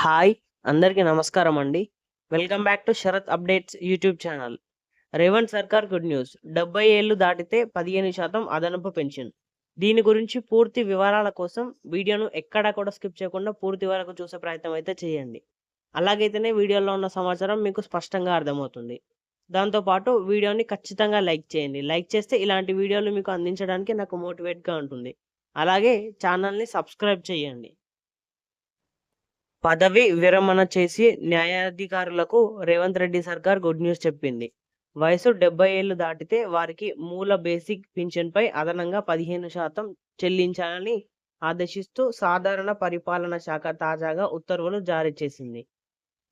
Hi అందరికీ నమస్కారం అండి. Welcome back to Sharath updates YouTube channel. Revanth సర్కార్ గుడ్ న్యూస్. డెబ్బై ఏళ్ళు దాటితే పదిహేను శాతం అదనపు పెన్షన్. దీని గురించి పూర్తి వివరాల కోసం వీడియోను ఎక్కడా కూడా స్కిప్ చేయకుండా పూర్తి వరకు చూసే ప్రయత్నం అయితే చేయండి. అలాగైతేనే వీడియోలో ఉన్న సమాచారం మీకు స్పష్టంగా అర్థమవుతుంది. దాంతోపాటు వీడియోని ఖచ్చితంగా లైక్ చేయండి. లైక్ చేస్తే ఇలాంటి వీడియోలు మీకు అందించడానికి నాకు మోటివేట్గా ఉంటుంది. అలాగే ఛానల్ని సబ్స్క్రైబ్ చేయండి. పదవి విరమణ చేసి న్యాయాధికారులకు రేవంత్ రెడ్డి సర్కార్ గుడ్ న్యూస్ చెప్పింది. వయసు డెబ్బై ఏళ్ళు దాటితే వారికి మూల బేసిక్ పింఛన్పై అదనంగా పదిహేను శాతం చెల్లించాలని ఆదేశిస్తూ సాధారణ పరిపాలన శాఖ తాజాగా ఉత్తర్వులు జారీ చేసింది.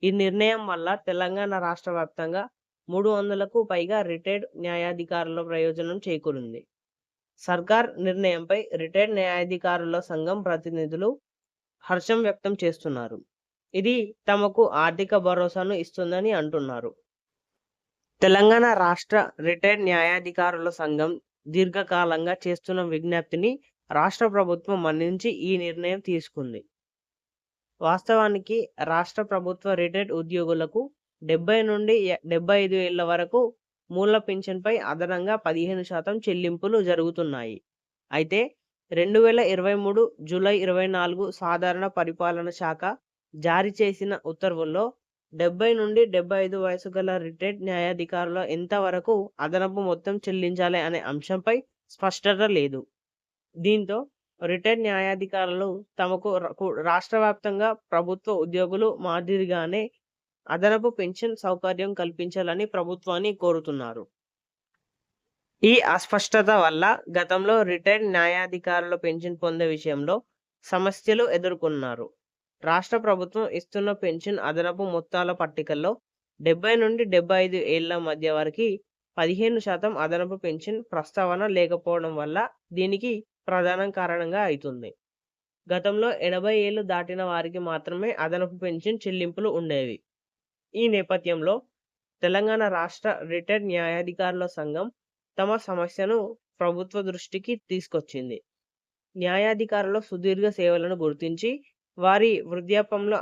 ఈ నిర్ణయం వల్ల తెలంగాణ రాష్ట్ర వ్యాప్తంగా మూడు వందలకు పైగా రిటైర్డ్ న్యాయాధికారుల ప్రయోజనం చేకూరింది. సర్కార్ నిర్ణయంపై రిటైర్డ్ న్యాయాధికారుల సంఘం ప్రతినిధులు హర్షం వ్యక్తం చేస్తున్నారు. ఇది తమకు ఆర్థిక భరోసాను ఇస్తుందని అంటున్నారు. తెలంగాణ రాష్ట్ర రిటైర్డ్ న్యాయాధికారుల సంఘం దీర్ఘకాలంగా చేస్తున్న విజ్ఞప్తిని రాష్ట్ర ప్రభుత్వం మన్నించి ఈ నిర్ణయం తీసుకుంది. వాస్తవానికి రాష్ట్ర ప్రభుత్వ రిటైర్డ్ ఉద్యోగులకు డెబ్బై నుండి డెబ్బై ఐదు ఏళ్ళ వరకు మూల పింఛన్పై అదనంగా పదిహేను శాతం చెల్లింపులు జరుగుతున్నాయి. అయితే రెండు వేల ఇరవై మూడు జూలై ఇరవై నాలుగు సాధారణ పరిపాలన శాఖ జారీ చేసిన ఉత్తర్వుల్లో డెబ్బై నుండి డెబ్బై ఐదు వయసు గల రిటైర్డ్ న్యాయాధికారుల ఎంతవరకు అదనపు మొత్తం చెల్లించాలి అనే అంశంపై స్పష్టత లేదు. దీంతో రిటైర్డ్ న్యాయాధికారులు తమకు రాష్ట్ర వ్యాప్తంగా ప్రభుత్వ ఉద్యోగులు మాదిరిగానే అదనపు పెన్షన్ సౌకర్యం కల్పించాలని ప్రభుత్వాన్ని కోరుతున్నారు. ఈ అస్పష్టత వల్ల గతంలో రిటైర్డ్ న్యాయాధికారుల పెన్షన్ పొందే విషయంలో సమస్యలు ఎదుర్కొన్నారు. రాష్ట్ర ప్రభుత్వం ఇస్తున్న పెన్షన్ అదనపు మొత్తాల పట్టికల్లో డెబ్బై నుండి డెబ్బై ఐదు ఏళ్ళ మధ్య వరకు పదిహేను శాతం అదనపు పెన్షన్ ప్రస్తావన లేకపోవడం వల్ల దీనికి ప్రధాన కారణంగా అవుతుంది. గతంలో ఎనభై ఏళ్ళు దాటిన వారికి మాత్రమే అదనపు పెన్షన్ చెల్లింపులు ఉండేవి. ఈ నేపథ్యంలో తెలంగాణ రాష్ట్ర రిటైర్డ్ న్యాయాధికారుల సంఘం తమ సమస్యను ప్రభుత్వ దృష్టికి తీసుకొచ్చింది. న్యాయాధికారుల సుదీర్ఘ సేవలను గుర్తించి వారి వృద్ధాప్యంలో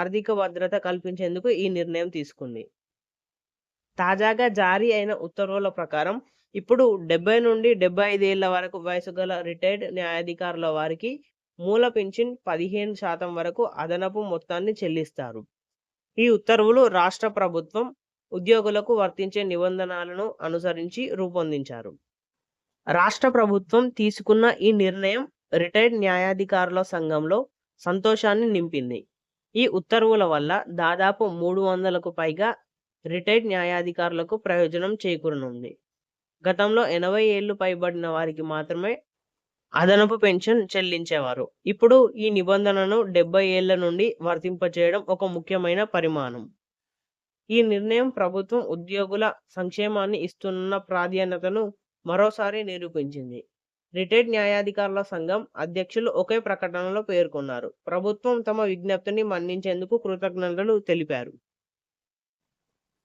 ఆర్థిక భద్రత కల్పించేందుకు ఈ నిర్ణయం తీసుకుంది. తాజాగా జారీ అయిన ఉత్తర్వుల ప్రకారం ఇప్పుడు డెబ్బై నుండి డెబ్బై ఐదేళ్ళ వరకు వయసు గల రిటైర్డ్ న్యాయాధికారుల వారికి మూల పెన్షన్ పదిహేను శాతం వరకు అదనపు మొత్తాన్ని చెల్లిస్తారు. ఈ ఉత్తర్వులు రాష్ట్ర ప్రభుత్వం ఉద్యోగులకు వర్తించే నిబంధనలను అనుసరించి రూపొందించారు. రాష్ట్ర ప్రభుత్వం తీసుకున్న ఈ నిర్ణయం రిటైర్డ్ న్యాయాధికారుల సంఘంలో సంతోషాన్ని నింపింది. ఈ ఉత్తర్వుల వల్ల దాదాపు మూడు వందలకు పైగా రిటైర్డ్ న్యాయాధికారులకు ప్రయోజనం చేకూరనుంది. గతంలో ఎనభై ఏళ్ళు పైబడిన వారికి మాత్రమే అదనపు పెన్షన్ చెల్లించేవారు. ఇప్పుడు ఈ నిబంధనను డెబ్బై ఏళ్ళ నుండి వర్తింపచేయడం ఒక ముఖ్యమైన పరిమాణం. ఈ నిర్ణయం ప్రభుత్వం ఉద్యోగుల సంక్షేమాన్ని ఇస్తున్న ప్రాధాన్యతను మరోసారి నిరూపించింది. రిటైర్డ్ న్యాయాధికారుల సంఘం అధ్యక్షులు ఒకే ప్రకటనలో పేర్కొన్నారు. ప్రభుత్వం తమ విజ్ఞప్తిని మన్నించేందుకు కృతజ్ఞతలు తెలిపారు.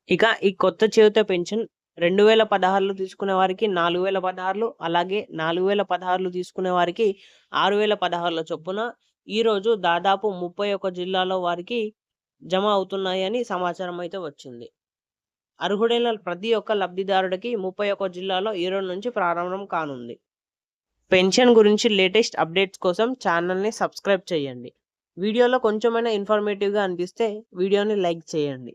ఇక ఈ కొత్త చేయుత పెన్షన్ రెండు వేల పదహారులు తీసుకునే వారికి నాలుగు వేల పదహారులు అలాగే నాలుగు వేల పదహారులు తీసుకునే వారికి ఆరు వేల పదహారుల చొప్పున. ఈరోజు దాదాపు ముప్పై ఒక్క జిల్లాలో వారికి జమ అవుతున్నాయని సమాచారం అయితే వచ్చింది. అర్హుడైన ప్రతి ఒక్క లబ్ధిదారుడికి ముప్పై ఒక్క జిల్లాలో ఈరోజు నుంచి ప్రారంభం కానుంది. పెన్షన్ గురించి లేటెస్ట్ అప్డేట్స్ కోసం ఛానల్ని సబ్స్క్రైబ్ చేయండి. వీడియోలో కొంచెమైనా ఇన్ఫర్మేటివ్గా అనిపిస్తే వీడియోని లైక్ చేయండి.